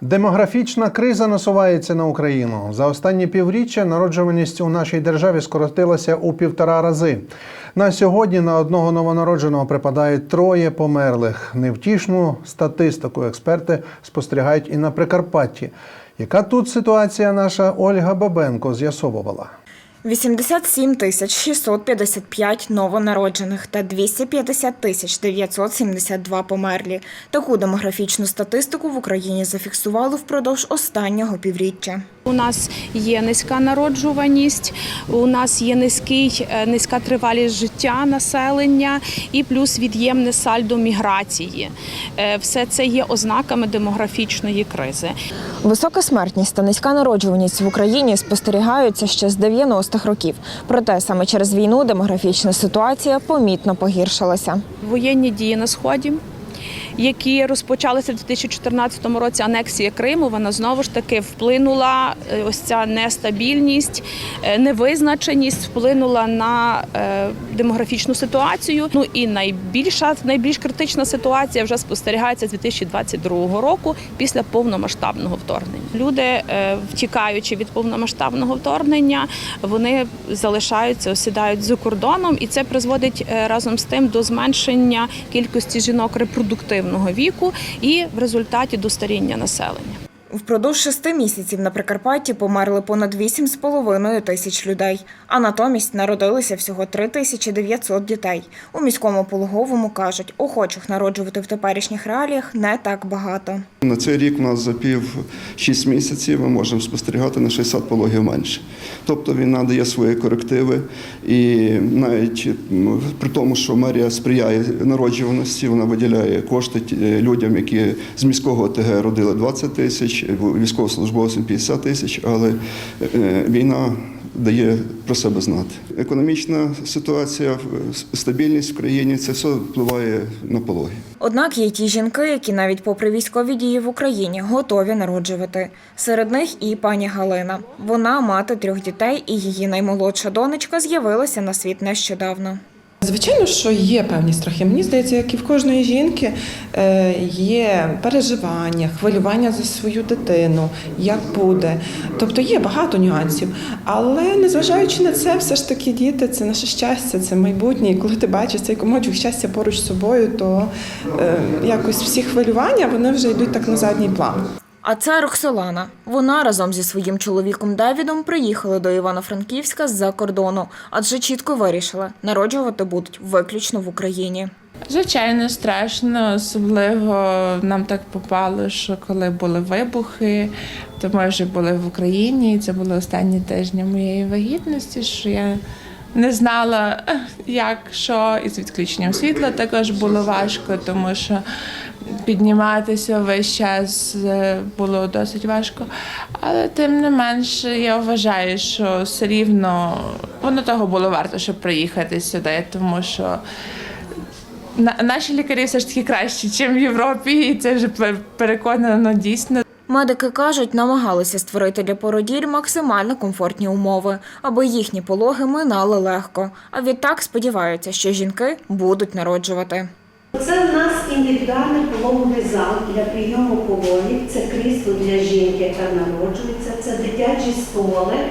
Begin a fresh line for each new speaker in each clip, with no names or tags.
Демографічна криза насувається на Україну. За останні півріччя народжуваність у нашій державі скоротилася у півтора рази. На сьогодні на одного новонародженого припадає троє померлих. Невтішну статистику експерти спостерігають і на Прикарпатті. Яка тут ситуація наша Ольга Бабенко з'ясовувала?
87 тисяч 655 новонароджених та 250 тисяч 972 померлі. Таку демографічну статистику в Україні зафіксували впродовж останнього півріччя.
У нас є низька народжуваність, у нас є низький, е, низька тривалість життя населення і плюс від'ємне сальдо міграції. Е, Все це є ознаками демографічної кризи.
Висока смертність та низька народжуваність в Україні спостерігаються ще з 90-х років. Проте саме через війну демографічна ситуація помітно погіршилася.
Воєнні дії на сході. Які розпочалися в 2014 році анексія Криму, вона знову ж таки вплинула е, ось ця нестабільність, е, невизначеність вплинула на е, демографічну ситуацію. Ну і найбільша, найбільш критична ситуація вже спостерігається з 2022 року після повномасштабного вторгнення. Люди, втікаючи від повномасштабного вторгнення, вони залишаються, осідають за кордоном, і це призводить разом з тим до зменшення кількості жінок репродуктивного віку і в результаті до старіння населення.
Впродовж шести місяців на Прикарпатті померли понад 8,5 тисяч людей, а натомість народилися всього 3 тисячі 900 дітей. У міському пологовому кажуть, охочих народжувати в теперішніх реаліях не так багато.
На цей рік у нас за пів 6 місяців ми можемо спостерігати на 60 пологів менше. Тобто війна дає свої корективи, і навіть при тому, що мерія сприяє народжуваності, вона виділяє кошти людям, які з міського ОТГ родили 20 тисяч, військовослужбовцям 50 тисяч, але е, війна дає про себе знати. Економічна ситуація, стабільність в країні це все впливає на пологи.
Однак є ті жінки, які навіть попри військові дії в Україні готові народжувати. Серед них і пані Галина. Вона мати трьох дітей, і її наймолодша донечка з'явилася на світ нещодавно.
Звичайно, що є певні страхи. Мені здається, як і в кожної жінки е, є переживання, хвилювання за свою дитину, як буде. Тобто є багато нюансів. Але незважаючи на це, все ж таки діти це наше щастя, це майбутнє. І коли ти бачиш цей комочок щастя поруч з собою, то е, якось всі хвилювання вони вже йдуть так на задній план.
А це Роксолана. Вона разом зі своїм чоловіком Девідом приїхали до Івано-Франківська з-за кордону, адже чітко вирішили, народжувати будуть виключно в Україні.
Звичайно, страшно, особливо нам так попало, що коли були вибухи, то ми вже були в Україні. і Це були останні тижні моєї вагітності, що я не знала, як що, і з відключенням світла також було важко, тому що підніматися весь час е, було досить важко. Але тим не менш, я вважаю, що все рівно воно того було варто, щоб приїхати сюди, тому що. На- Наші лікарі все ж таки кращі, ніж в Європі, і це вже переконано дійсно.
Медики кажуть, намагалися створити для породіль максимально комфортні умови, аби їхні пологи минали легко. А відтак сподіваються, що жінки будуть народжувати.
Це в нас індивідуальний пологовий зал для прийому пологів, це крісло для жінки, яка народжується, це дитячий столик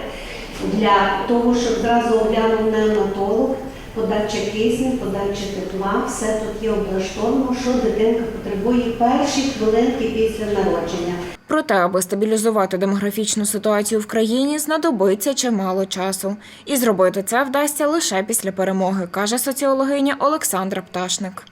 для того, щоб зразу оглянув неонатолог, подача кисню, подача тепла, все тут є облаштовано, що дитинка потребує перші хвилинки після народження.
Проте, аби стабілізувати демографічну ситуацію в країні, знадобиться чимало часу. І зробити це вдасться лише після перемоги, каже соціологиня Олександра Пташник.